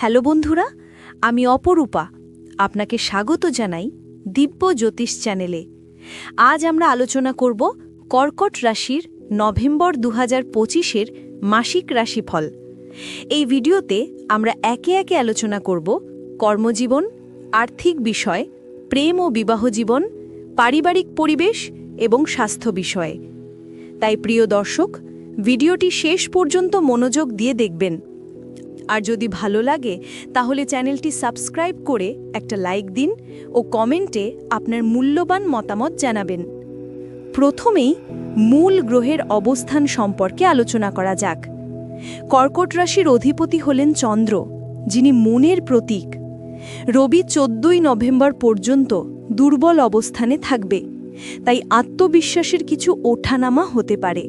Hello বন্ধুরা, আমি অপরূপা। আপনাকে স্বাগত জানাই দিব্য জ্যোতিষ চ্যানেলে। আজ আমরা আলোচনা করব কর্কট রাশির নভেম্বর দু হাজার পঁচিশের মাসিক রাশিফল। এই ভিডিওতে আমরা একে একে আলোচনা করব কর্মজীবন, আর্থিক বিষয়, প্রেম ও বিবাহ জীবন, পারিবারিক পরিবেশ এবং স্বাস্থ্য বিষয়ে। তাই প্রিয় দর্শক, ভিডিওটি শেষ পর্যন্ত মনোযোগ দিয়ে দেখবেন। আর যদি ভালো লাগে, তাহলে চ্যানেলটি সাবস্ক্রাইব করে একটা লাইক দিন ও কমেন্টে আপনার মূল্যবান মতামত জানাবেন। প্রথমেই মূল গ্রহের অবস্থান সম্পর্কে আলোচনা করা যাক। কর্কট রাশির অধিপতি হলেন চন্দ্র, যিনি মনের প্রতীক। রবি চোদ্দই নভেম্বর পর্যন্ত দুর্বল অবস্থানে থাকবে, তাই আত্মবিশ্বাসের কিছু ওঠানামা হতে পারে।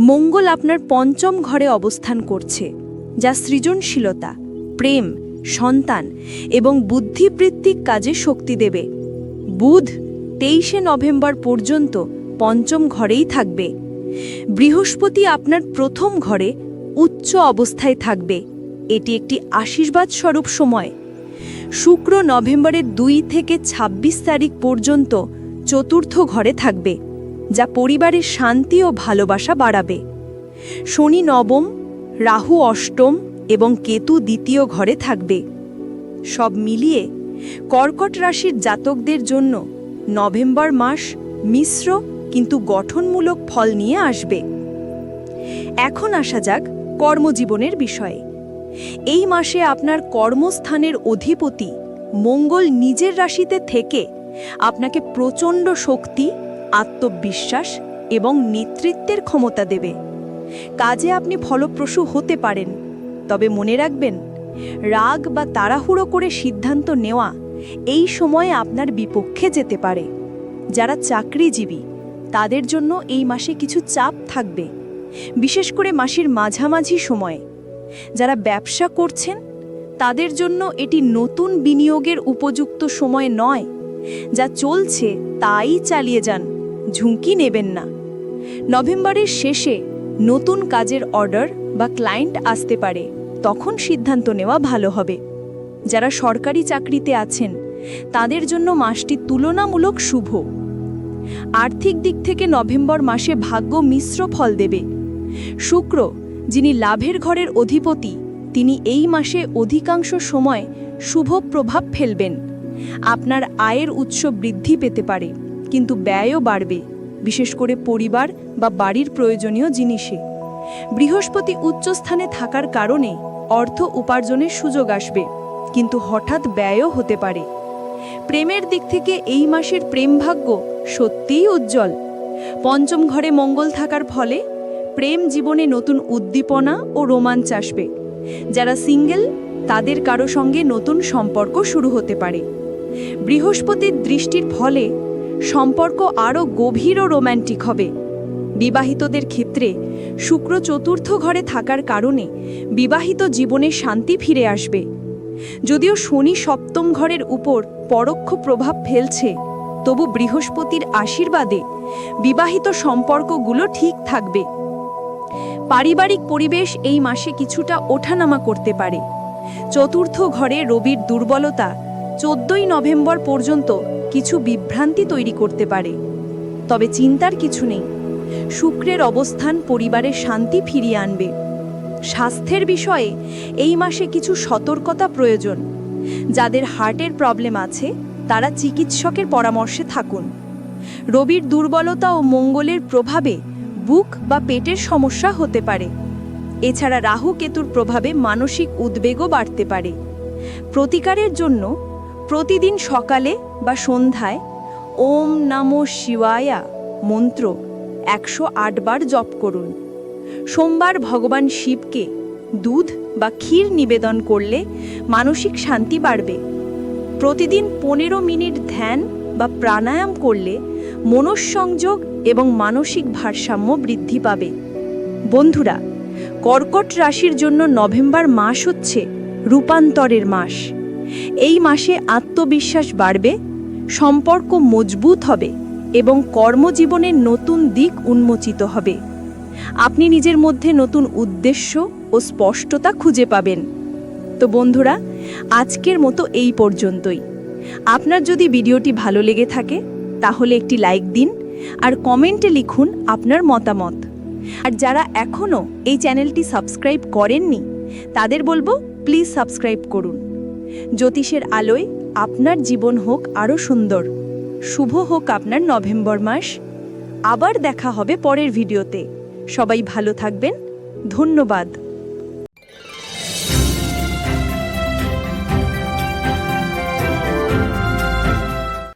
মঙ্গল আপনার পঞ্চম ঘরে অবস্থান করছে। যা সৃজনশীলতা, প্রেম, সন্তান এবং বুদ্ধিবৃত্তিক কাজে শক্তি দেবে। বুধ তেইশে নভেম্বর পর্যন্ত পঞ্চম ঘরেই থাকবে। বৃহস্পতি আপনার প্রথম ঘরে উচ্চ অবস্থায় থাকবে। এটি একটি আশীর্বাদ স্বরূপ সময়। শুক্র নভেম্বরের দুই থেকে ২৬ তারিখ পর্যন্ত চতুর্থ ঘরে থাকবে, যা পরিবারের শান্তি ও ভালোবাসা বাড়াবে। শনি নবম রাহু অষ্টম এবং কেতু দ্বিতীয় ঘরে থাকবে। সব মিলিয়ে কর্কট রাশির জাতকদের জন্য নভেম্বর মাস মিশ্র কিন্তু গঠনমূলক ফল নিয়ে আসবে। এখন আসা যাক কর্মজীবনের বিষয়ে। এই মাসে আপনার কর্মস্থানের অধিপতি মঙ্গল নিজের রাশিতে থেকে আপনাকে প্রচণ্ড শক্তি, আত্মবিশ্বাস এবং নেতৃত্বের ক্ষমতা দেবে। কাজে আপনি ফলপ্রসূ হতে পারেন। তবে মনে রাখবেন, রাগ বা তাড়াহুড়ো করে সিদ্ধান্ত নেওয়া এই সময়ে আপনার বিপক্ষে যেতে পারে। যারা চাকরিজীবী, তাদের জন্য এই মাসে কিছু চাপ থাকবে। বিশেষ করে মাসির মাঝামাঝি সময়ে। যারা ব্যবসা করছেন, তাদের জন্য এটি নতুন বিনিয়োগের উপযুক্ত সময় নয়। যা চলছে তাই চালিয়ে যান, ঝুঁকি নেবেন না। নভেম্বরের শেষে নতুন কাজের অর্ডার বা ক্লায়েন্ট আসতে পারে, তখন সিদ্ধান্ত নেওয়া ভালো হবে। যারা সরকারি চাকরিতে আছেন, তাদের জন্য মাসটি তুলনামূলক শুভ। আর্থিক দিক থেকে নভেম্বর মাসে ভাগ্য মিশ্র ফল দেবে। শুক্র, যিনি লাভের ঘরের অধিপতি, তিনি এই মাসে অধিকাংশ সময় শুভ প্রভাব ফেলবেন। আপনার আয়ের উৎস বৃদ্ধি পেতে পারে, কিন্তু ব্যয়ও বাড়বে। বিশেষ করে পরিবার বা বাড়ির প্রয়োজনীয় জিনিসে। বৃহস্পতি উচ্চস্থানে থাকার কারণে অর্থ উপার্জনের সুযোগ আসবে, কিন্তু হঠাৎ ব্যয়ও হতে পারে। প্রেমের দিক থেকে এই মাসের প্রেমভাগ্য সত্যিই উজ্জ্বল। পঞ্চম ঘরে মঙ্গল থাকার ফলে প্রেম জীবনে নতুন উদ্দীপনা ও রোমাঞ্চ আসবে। যারা সিঙ্গেল, তাদের কারও সঙ্গে নতুন সম্পর্ক শুরু হতে পারে। বৃহস্পতির দৃষ্টির ফলে সম্পর্ক আরও গভীর ও রোম্যান্টিক হবে। বিবাহিতদের ক্ষেত্রে শুক্র চতুর্থ ঘরে থাকার কারণে বিবাহিত জীবনে শান্তি ফিরে আসবে। যদিও শনি সপ্তম ঘরের উপর পরোক্ষ প্রভাব ফেলছে, তবু বৃহস্পতির আশীর্বাদে বিবাহিত সম্পর্কগুলো ঠিক থাকবে। পারিবারিক পরিবেশ এই মাসে কিছুটা ওঠানামা করতে পারে। চতুর্থ ঘরে রবির দুর্বলতা চোদ্দই নভেম্বর পর্যন্ত কিছু বিভ্রান্তি তৈরি করতে পারে। তবে চিন্তার কিছু নেই। শুক্রের অবস্থান পরিবারের শান্তি ফিরিয়ে আনবে। স্বাস্থ্যের বিষয়ে এই মাসে কিছু সতর্কতা প্রয়োজন। যাদের হার্টের প্রবলেম আছে, তারা চিকিৎসকের পরামর্শে থাকুন। রবির দুর্বলতা ও মঙ্গলের প্রভাবে বুক বা পেটের সমস্যা হতে পারে। এছাড়া রাহু কেতুর প্রভাবে মানসিক উদ্বেগও বাড়তে পারে। প্রতিকারের জন্য প্রতিদিন সকালে বা সন্ধ্যায় ওম নমো শিবায়া মন্ত্র একশো বার জপ করুন। সোমবার ভগবান শিবকে দুধ বা ক্ষীর নিবেদন করলে মানসিক শান্তি বাড়বে। প্রতিদিন পনেরো মিনিট ধ্যান বা প্রাণায়াম করলে মনঃসংযোগ এবং মানসিক ভারসাম্য বৃদ্ধি পাবে। বন্ধুরা, কর্কট রাশির জন্য নভেম্বর মাস হচ্ছে রূপান্তরের মাস। এই মাসে আত্মবিশ্বাস বাড়বে, সম্পর্ক মজবুত হবে এবং কর্মজীবনের নতুন দিক উন্মোচিত হবে। আপনি নিজের মধ্যে নতুন উদ্দেশ্য ও স্পষ্টতা খুঁজে পাবেন। তো বন্ধুরা, আজকের মতো এই পর্যন্তই। আপনার যদি ভিডিওটি ভালো লেগে থাকে, তাহলে একটি লাইক দিন আর কমেন্টে লিখুন আপনার মতামত। আর যারা এখনও এই চ্যানেলটি সাবস্ক্রাইব করেননি, তাদের বলব, প্লিজ সাবস্ক্রাইব করুন। জ্যোতিষের আলোয় আপনার জীবন হোক আরও সুন্দর। শুভ হোক আপনার নভেম্বর মাস। আবার দেখা হবে পরের ভিডিওতে। সবাই ভালো থাকবেন। ধন্যবাদ।